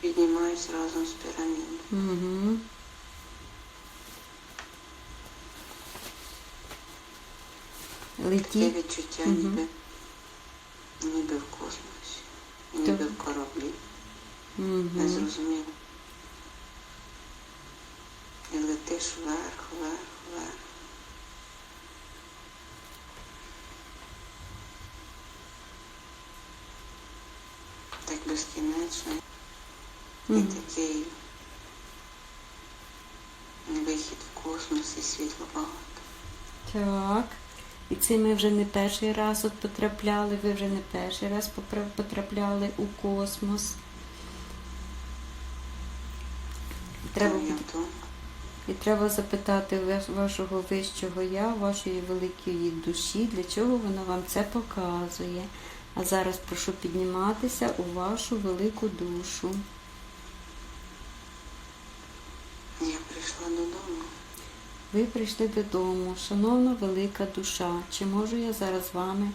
піднімаюсь разом з пірамідою. Угу. Таке Летіть. відчуття Мгм. ніби, ніби в космосі, ніби в кораблі. Угу. Незрозуміло. І летиш вверх, вверх, вверх. Так безкінечно. І такий вихід в космос і світло багато. Так. І це ми вже не перший раз от потрапляли, ви вже не перший раз потрапляли у космос. Треба, і треба запитати вашого вищого я, вашої великої душі, для чого вона вам це показує. А зараз прошу підніматися у вашу велику душу. Я прийшла додому. Ви прийшли додому, шановна велика душа. Чи можу я зараз з вами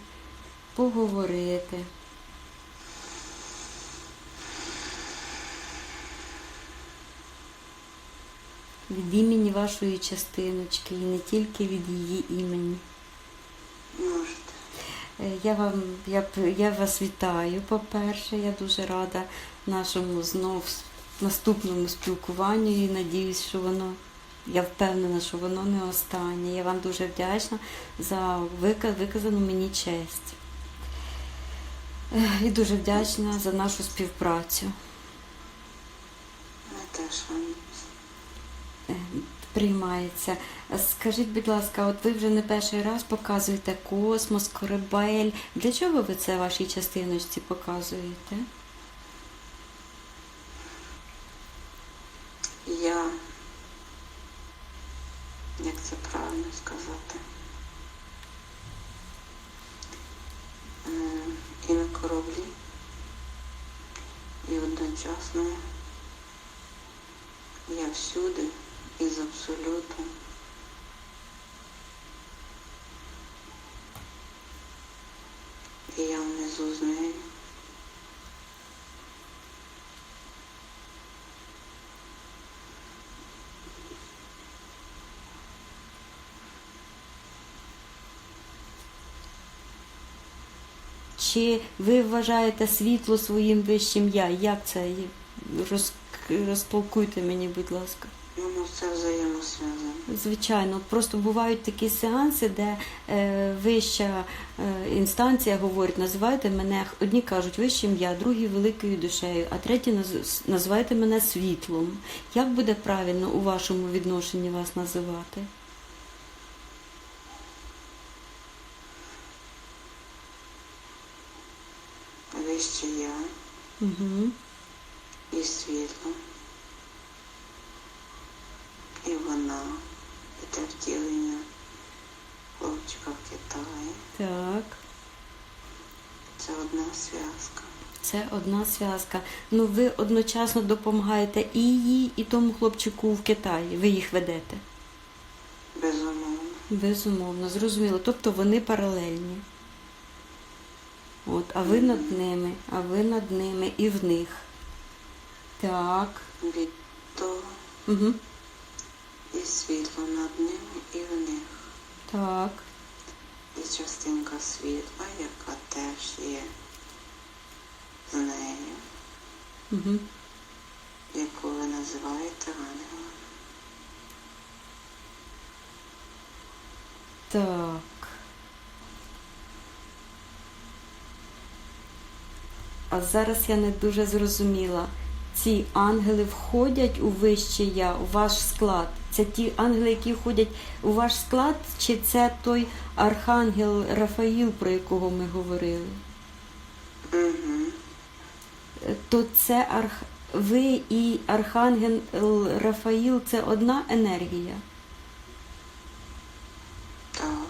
поговорити? Від імені вашої частиночки і не тільки від її імені. Е, Я вам я, я вас вітаю. По-перше, я дуже рада нашому знов наступному спілкуванню і надіюсь, що воно. Я впевнена, що воно не останнє. Я вам дуже вдячна за виказану мені честь. І дуже вдячна за нашу співпрацю. Теж вам Е, Приймається. Скажіть, будь ласка, от ви вже не перший раз показуєте космос, корабель. Для чого ви це вашій частиночці показуєте? Я, як це правильно сказати, і на кораблі, і одночасно я всюди із абсолютом. І я внизу з нею. Чи ви вважаєте світло своїм вищим я? Як це? Роз, розтолкуйте мені, будь ласка. Воно все взаємосв'язане. Звичайно, просто бувають такі сеанси, де е, вища е, інстанція говорить, називайте мене, одні кажуть вищим я, другі великою душею, а треті наз- називайте мене світлом. Як буде правильно у вашому відношенні вас називати? Вище я Угу. і світло. І вона, те втілення хлопчика в Китаї. Так. Це одна зв'язка. Це одна зв'язка. Ну ви одночасно допомагаєте і їй, і тому хлопчику в Китаї. Ви їх ведете. Безумовно. Безумовно, зрозуміло. Тобто вони паралельні. От, а ви над ними, а ви над ними і в них. Так. Від того Угу. і світло над ними і в них. Так. І частинка світла, яка теж є з нею, Угу. яку ви називаєте ангелом. Так. А зараз я не дуже зрозуміла. Ці ангели входять у вище я, у ваш склад. Це ті ангели, які входять у ваш склад, чи це той архангел Рафаїл, про якого ми говорили? Угу. То це арх... ви і архангел Рафаїл це одна енергія. Так.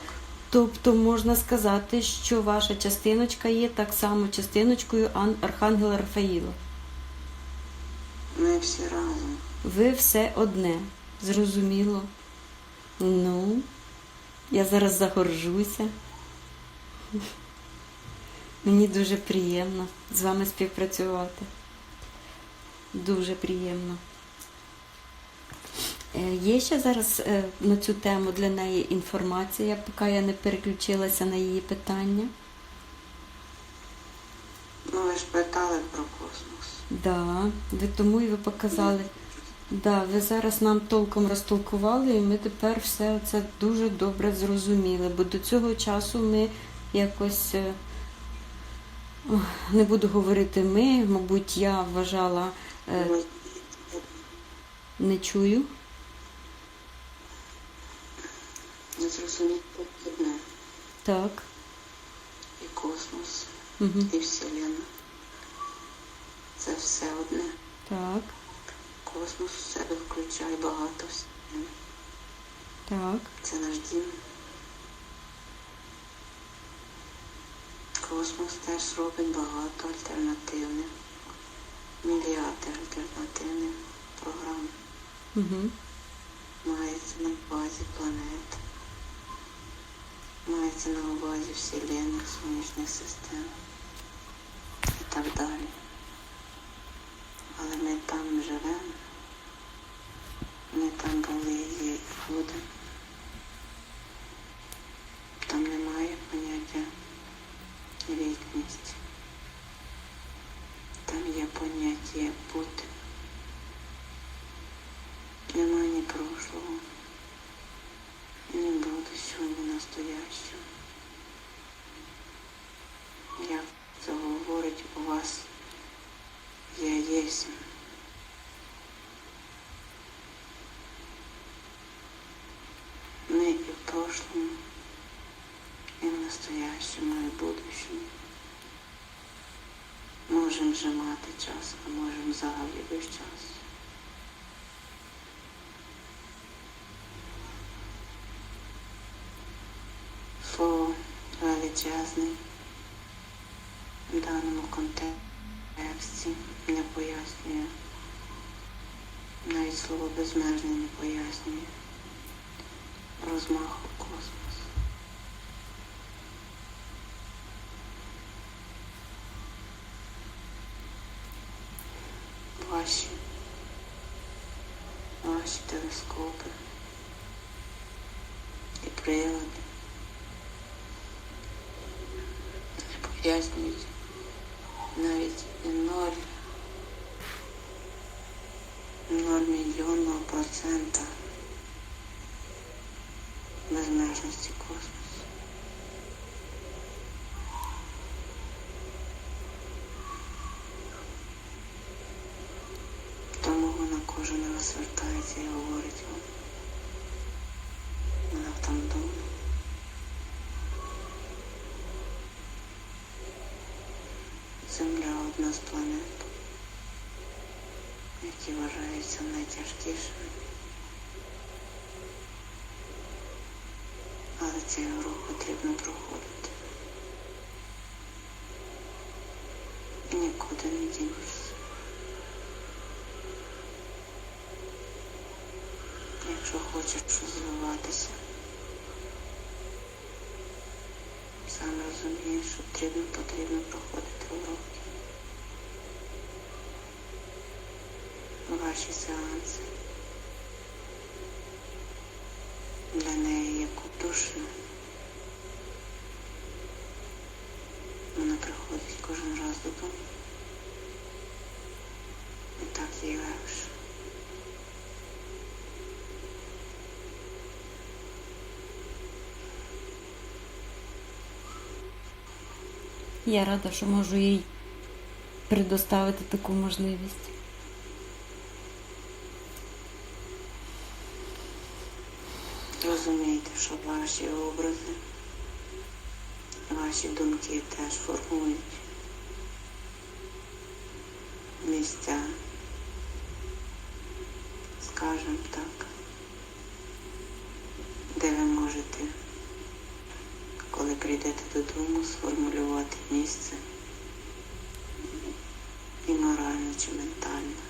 Тобто можна сказати, що ваша частиночка є так само частиночкою Архангела Рафаїла. Ми всі разом. Ви все одне. Зрозуміло. Ну, я зараз загоржуся. Мені дуже приємно з вами співпрацювати. Дуже приємно. Е, Є ще зараз е, на цю тему для неї інформація, поки я не переключилася на її питання. Ну, ви ж питали про космос. Да, ви тому і ви показали. Да, ви зараз нам толком розтолкували, і ми тепер все це дуже добре зрозуміли, бо до цього часу ми якось е, не буду говорити ми, мабуть, я вважала, не чую. Не зрозумієте одне. Так. І космос, Угу. і Вселенна. Це все одне. Так, Космос в себе включає багато вселенних. так. Це наш дім. Космос теж робить багато альтернативних, мільярди альтернативних програм. Угу. Мається на увазі планет, мається на увазі вселенних сонячних систем і так далі. Але ми там живемо, ми там були є і будемо. Там немає поняття вічність. Там є поняття бути. Немає ні прошлого, ні будущого, ні настоящого. Як це говорить, у вас єсмь. Ми і в прошлому, і в настоящому, і в будущому. Можемо вже мати час, а можемо взагалі без часу. Слово величезний в даному контексті не пояснює. Навіть слово безмежний не пояснює розмаху космосу. Ваші, ваші телескопи. І прилади. Пояснюють навіть і ноль, ноль мільйонного процента безмежності космосу. Тому вона кожен раз звертається і говорить вам. Вона там вдома. Земля одна з планет, які вважаються найтяжкішими. Але цей урок потрібно проходити. Нікуди не дінешся. Якщо хочеш розвиватися, сам розумієш, що потрібно, потрібно проходити Ваші сеанси для неї є кутушно. Вона приходить кожен раз додому. І так їй легше. Я рада, що можу їй предоставити таку можливість. Розумійте, що ваші образи, ваші думки теж формують місця, скажем так, де ви можете, коли прийдете додому, сформулювати місце і морально чи ментально,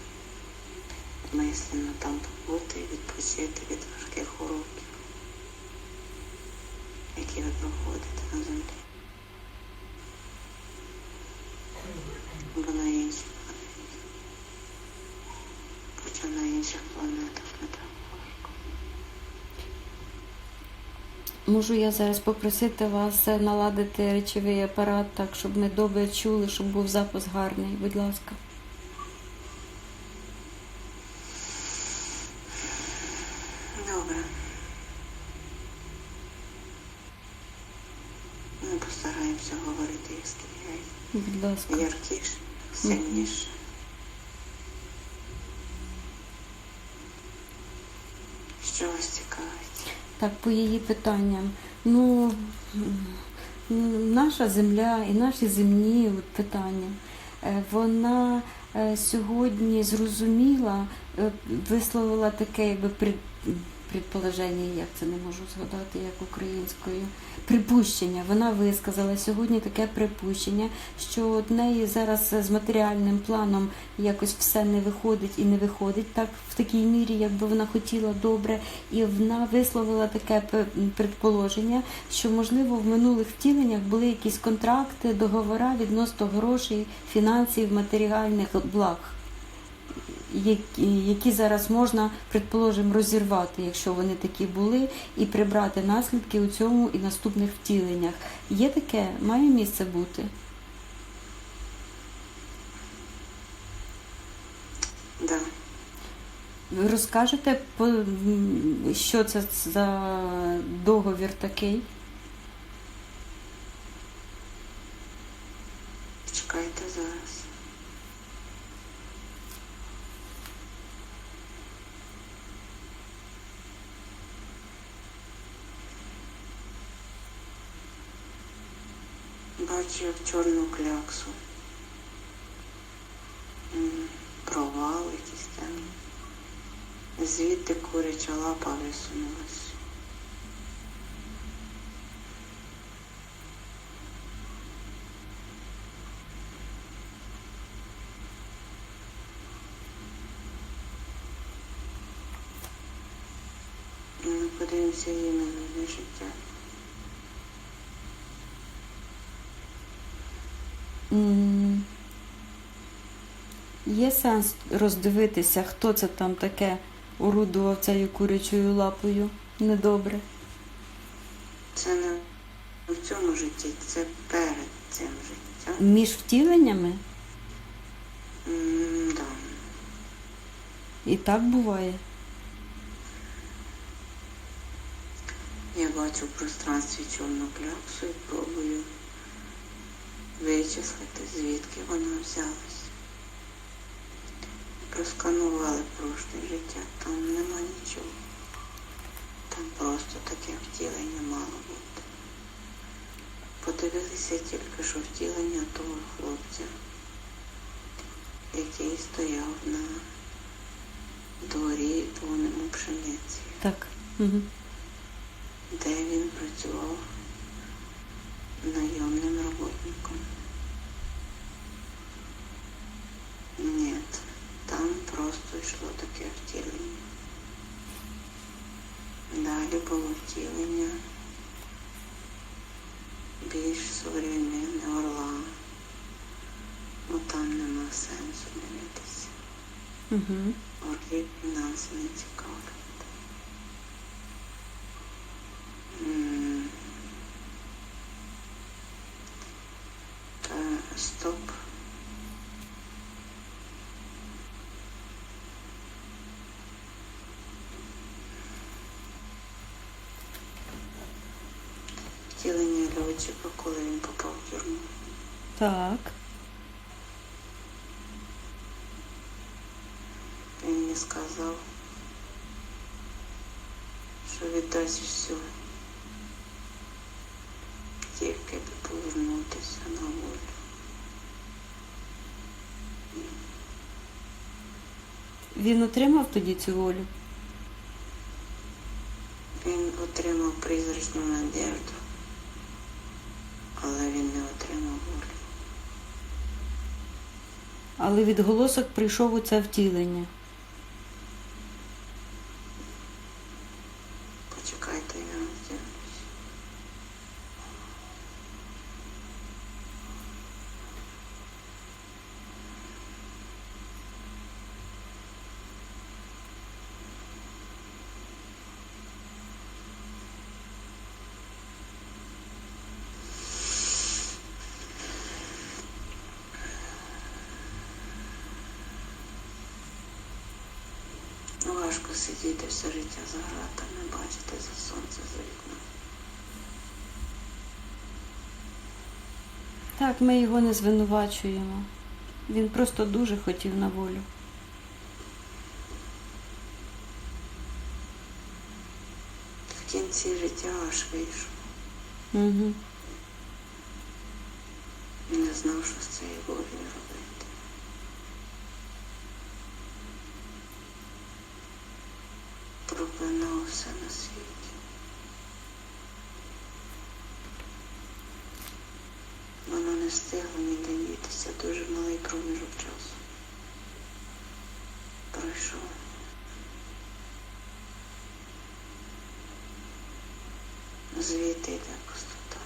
мислено там побути і відпочити від важких уроків які ви проходите на землі. Бо на планеті що на інших планетах не так важко. Можу я зараз попросити вас наладити речовий апарат так, щоб ми добре чули, щоб був запис гарний, будь ласка. Добре. Ми постараємося говорити яскравіше, Будь ласка. яркіше, сильніше. Що вас цікавить? Так, по її питанням. Ну, наша земля і наші земні от питання. Е, Вона е, сьогодні зрозуміла, е, висловила таке якби предположення, як це не можу згадати, як українською. Припущення. Вона висказала сьогодні таке припущення, що от неї зараз з матеріальним планом якось все не виходить і не виходить так в такій мірі, якби вона хотіла добре, і вона висловила таке предположення, що можливо в минулих втіленнях були якісь контракти, договори відносно грошей, фінансів, матеріальних благ. Які- зараз можна, предположимо, розірвати, якщо вони такі були, і прибрати наслідки у цьому і наступних втіленнях. Є таке, має місце бути. Да. Ви розкажете, що це за договір такий? Чекайте зараз. Бачу як чорну кляксу. Провал якийсь там. Звідти куряча лапа висунулась. Ну, Подивимося її минуле життя. Є сенс роздивитися, хто це там таке орудував цією курячою лапою. Недобре. Це не в цьому житті, це перед цим життям. Між втіленнями М, Да. і так буває. Я бачу в пространстві чорну кляксу і пробую вичислити, звідки вона взялась. Просканували прошле життя, там нема нічого. Там просто таке втілення мало бути. Подивилися тільки, що втілення того хлопця, який стояв на дворі тонемо пшениці. Так. Угу. де він працював найомним роботником. Ні, там просто йшло таке втілення. Далі було втілення більш современне орла. Ну там нема сенсу дивитися. Угу. Орлів нас не цікавлять. Тюрму. Так. Він мені сказав, що віддасть все. Тільки би повернутися на волю. Він отримав тоді цю волю. Він отримав призрачну надежду, але він не отримав волю. Але відголосок прийшов у це втілення. Почекайте, я розділюсь. Ну, важко сидіти все життя за гратами, бачити за сонце за вікном. Так, ми його не звинувачуємо. Він просто дуже хотів на волю. В кінці життя аж вийшов. Угу. Не знав, що з цією волею робити. Все на світі. Воно не встигло ніде дітися, дуже малий проміжок часу. Пройшов. Звідти йде пустота.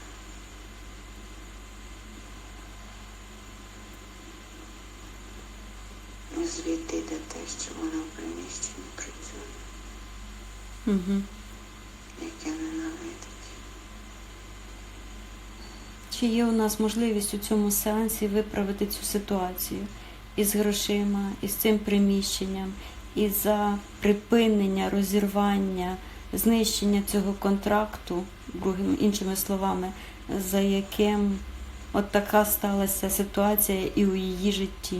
Звідти йде те, що воно в приміщенні працює, Яке ненавидить. Чи є у нас можливість у цьому сеансі виправити цю ситуацію із грошима, із цим приміщенням, і за припинення, розірвання, знищення цього контракту, другими іншими словами, за яким от така сталася ситуація і у її житті?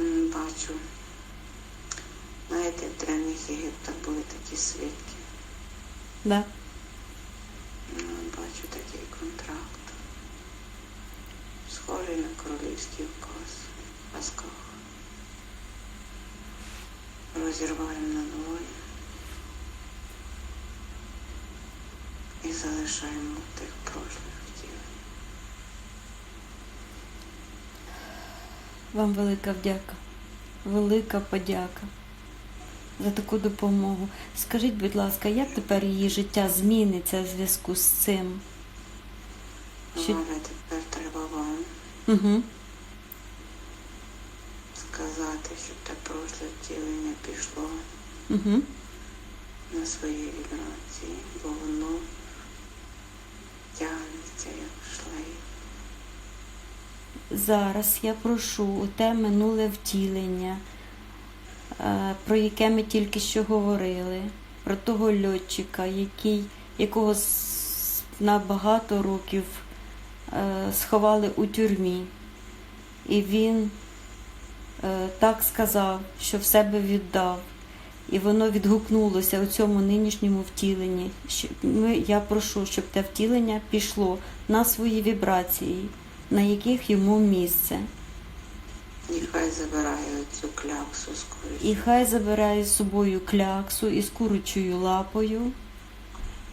М, Бачу. Древніх Єгиптах були такі свідки. Да? Ну, бачу такий контракт. Схожий на королівський указ. Ласкав. Розірваємо на двоє. І залишаємо тих прошлих втілень. Вам велика вдяка, велика подяка за таку допомогу. Скажіть, будь ласка, як тепер її життя зміниться в зв'язку з цим? Чи- Але тепер треба вам Угу. сказати, щоб те прошле втілення пішло Угу. на свої вібрації, бо воно тягнеться як шлейф. Зараз я прошу у те минуле втілення, про яке ми тільки що говорили, про того льотчика, який, якого на багато років е, сховали у тюрмі. І він е, так сказав, що в себе віддав. І воно відгукнулося у цьому нинішньому втіленні. Ми, я прошу, щоб те втілення пішло на свої вібрації, на яких йому місце. І хай забирає оцю кляксу з І хай забирає з собою кляксу із курячою лапою.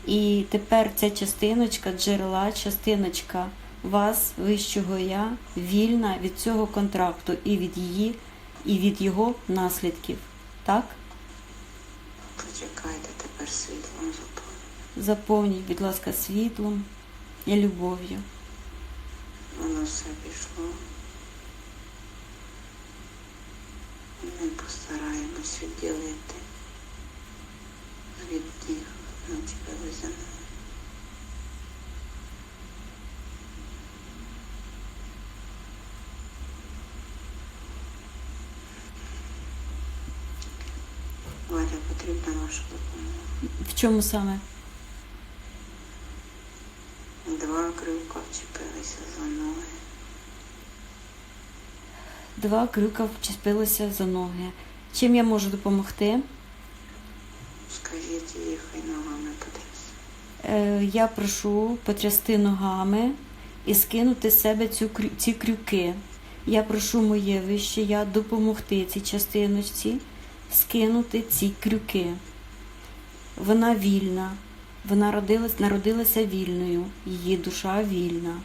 І тепер ця частиночка джерела, частиночка вас, вищого я, вільна від цього контракту і від її, і від його наслідків. Так? Почекайте тепер світлом заповнення. Заповніть, будь ласка, світлом і любов'ю. Воно все пішло. І ми постараємось відділити від них наче вивезено. Валя, потрібна ваша допомога. В чому саме? Два крюка вчепилися за ноги. Два крюка вчепилися за ноги. Чим я можу допомогти? Скажіть і ногами потрясти. Е, Я прошу потрясти ногами і скинути з себе цю, ці крюки. Я прошу моє вище я допомогти цій частиночці скинути ці крюки. Вона вільна. Вона родилась, народилася вільною. Її душа вільна.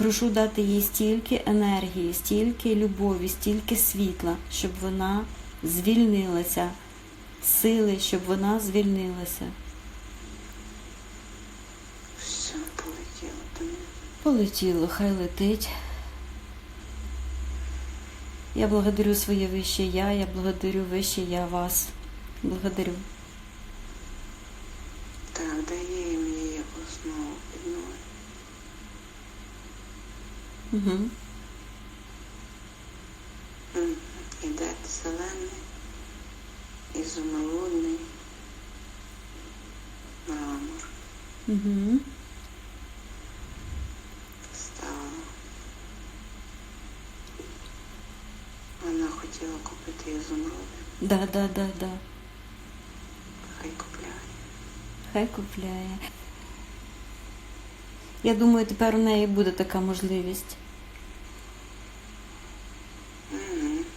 Прошу дати їй стільки енергії, стільки любові, стільки світла, щоб вона звільнилася, сили, щоб вона звільнилася. Все, полетіло до них. Полетіло, хай летить. Я благодарю своє вище я, я благодарю вище я вас. Благодарю. Так, дає їм її основу. Угу. М, Іде зелений, ізумрудний мрамор. Угу. Стала. Вона хотіла купити ізумруди, Да, да, да, да. хай купляє. Хай купляє. Я думаю, тепер у неї буде така можливість.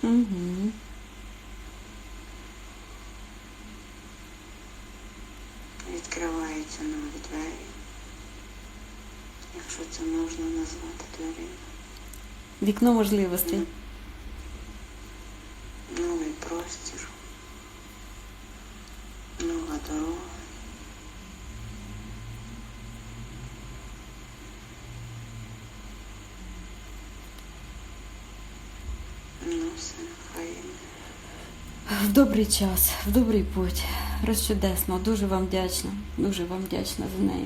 Угу. Відкриваються нові двері, якщо це можна назвати дверима. Вікно можливостей. М. Новий простір, нова дорога. Ну все, хай йде. В добрий час, в добрий путь. Розчудесно. Дуже вам вдячна. Дуже вам вдячна за неї.